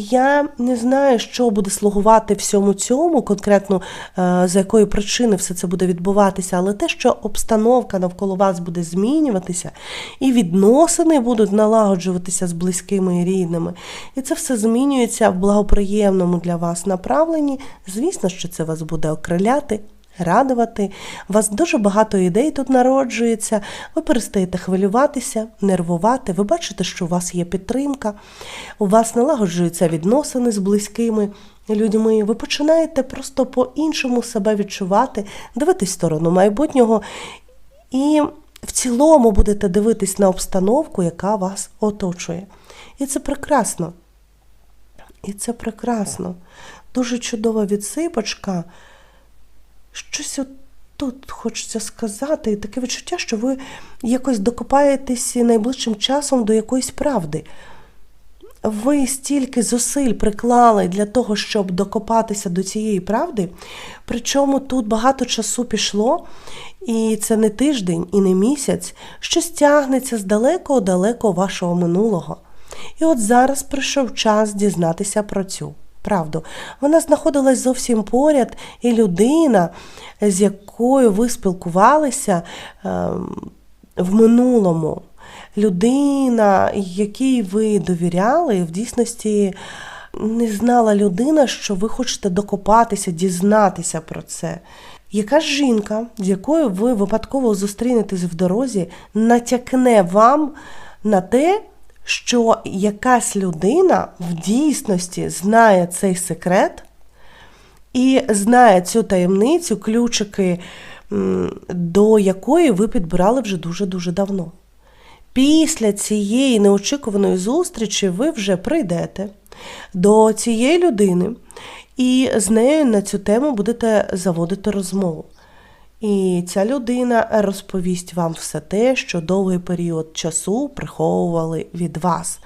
Я не знаю, що буде слугувати всьому цьому, конкретно е, за якої причини все це буде відбуватися, але те, що обстановка навколо вас буде змінюватися, і відносини будуть налагоджуватися з близькими і рідними, і це все змінюється в благоприємному для вас направленні. Звісно, що це вас буде окриляти. Радувати, у вас дуже багато ідей тут народжується, ви перестаєте хвилюватися, нервувати, ви бачите, що у вас є підтримка, у вас налагоджуються відносини з близькими людьми, ви починаєте просто по-іншому себе відчувати, дивитись сторону майбутнього і в цілому будете дивитись на обстановку, яка вас оточує. І це прекрасно. І це прекрасно. Дуже чудова відсипочка. Щось тут хочеться сказати, і таке відчуття, що ви якось докопаєтесь найближчим часом до якоїсь правди. Ви стільки зусиль приклали для того, щоб докопатися до цієї правди, причому тут багато часу пішло, і це не тиждень і не місяць, щось тягнеться з далекого-далекого вашого минулого. І от зараз прийшов час дізнатися про цю правду. Вона знаходилась зовсім поряд, і людина, з якою ви спілкувалися ем, в минулому, людина, якій ви довіряли, в дійсності не знала людина, що ви хочете докопатися, дізнатися про це. Яка жінка, з якою ви випадково зустрінетесь в дорозі, натякне вам на те, що якась людина в дійсності знає цей секрет і знає цю таємницю, ключики, до якої ви підбирали вже дуже-дуже давно. Після цієї неочікуваної зустрічі ви вже прийдете до цієї людини і з нею на цю тему будете заводити розмову. І ця людина розповість вам все те, що довгий період часу приховували від вас.